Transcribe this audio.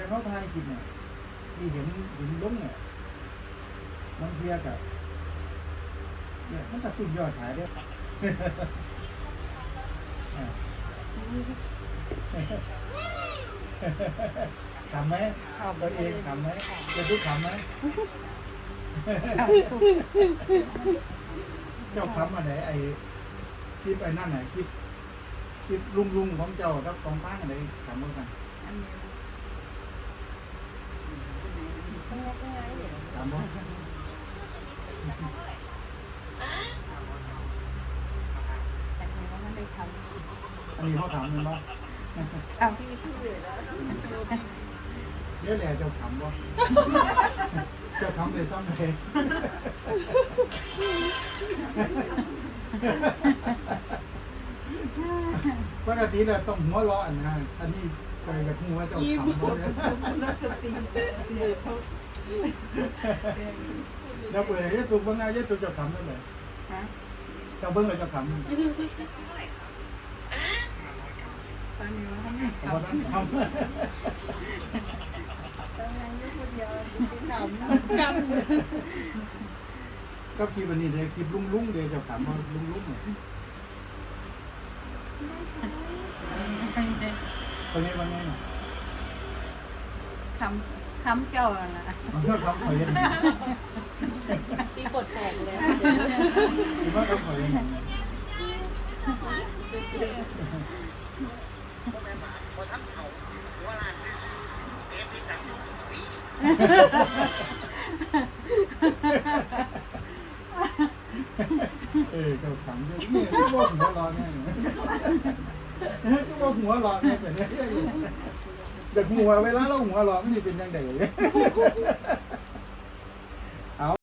แต่เขาทายกินเนี่ยที่เห็นหินล้มเนี่ยมันเทียกับเนี่ยมันกระตุ้นยอดขายด้วยขำไหมตัวเองขำไหมจะทุกขำไหมเจ้าคำอะไรไอ้คลิปไอ้นั่นไหนคลิปคลิปลุงลุงของเจ้ากับของฟ้างอะไรคำเมื่อกัน อันนี้คำว่าแต่เราก็ไม่ได้ทอันนี้เขาถามมันว่าำเอาพี่พี่แล้วเยอะแหละเจ้าคำว่าเจ้าคำเลยซ้ำเลย ปกติเราต้องหัวเราะอันนั้นอันนี้เคยกับหัวเจ้าคำว่าเลยนักสติเดี๋ยเขา แล้วเปิดอะไรตัวเบิ้งไงเยอะตัวเจ้าคำนั่นเลยฮะเจ้าเบิ้งเลยเจ้าคำตอนนี้เราทำไมผมว่าท่านทำทำกันก็คลิปวันนี้เลยคลิปลุงลุงๆเดี๋ยวจะถามว่าลุงลุงเนี่ยคนนี้วันนี้เนี่ยคำ คำเจ้าน่ะมันก็ทำข่อยยังไงตีกดแตกเลยหรือว่าทำข่อยยังไงเออเจ้าขำเจ้าเนี่ยก็บอกหัวร้อนแน่ ก็บอกหัวหลอนแน่แต่เนี่ยเด็กหัวเวลาเราหัวหลอนมันจะเป็นยังไงเลย